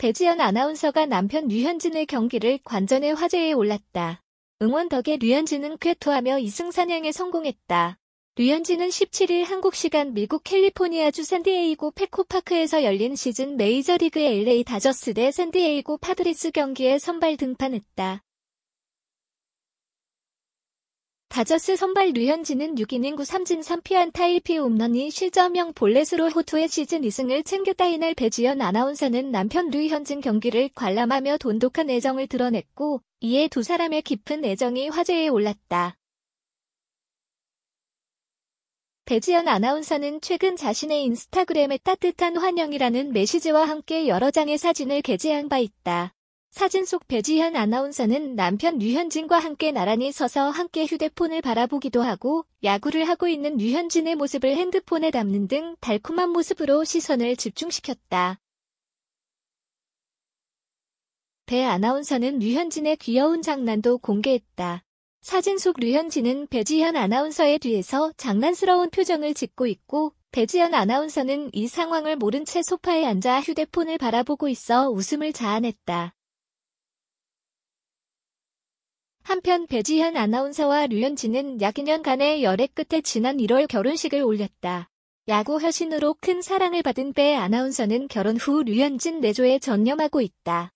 배지연 아나운서가 남편 류현진의 경기를 관전해 화제에 올랐다. 응원 덕에 류현진은 쾌토하며 이승사냥에 성공했다. 류현진은 17일 한국 시간 미국 캘리포니아주 샌디에이고 페코파크에서 열린 시즌 메이저리그 LA 다저스 대 샌디에이고 파드리스 경기에 선발 등판했다. 다저스 선발 류현진은 6이닝 9 3진 3피안타 1피 홈런이 실점형 볼넷으로 호투의 시즌 2승을 챙겼다 이날 배지연 아나운서는 남편 류현진 경기를 관람하며 돈독한 애정을 드러냈고 이에 두 사람의 깊은 애정이 화제에 올랐다. 배지연 아나운서는 최근 자신의 인스타그램에 따뜻한 환영이라는 메시지와 함께 여러 장의 사진을 게재한 바 있다. 사진 속 배지현 아나운서는 남편 류현진과 함께 나란히 서서 함께 휴대폰을 바라보기도 하고 야구를 하고 있는 류현진의 모습을 핸드폰에 담는 등 달콤한 모습으로 시선을 집중시켰다. 배 아나운서는 류현진의 귀여운 장난도 공개했다. 사진 속 류현진은 배지현 아나운서의 뒤에서 장난스러운 표정을 짓고 있고 배지현 아나운서는 이 상황을 모른 채 소파에 앉아 휴대폰을 바라보고 있어 웃음을 자아냈다. 한편 배지현 아나운서와 류현진은 약 2년간의 열애 끝에 지난 1월 결혼식을 올렸다. 야구 혈신으로 큰 사랑을 받은 배 아나운서는 결혼 후 류현진 내조에 전념하고 있다.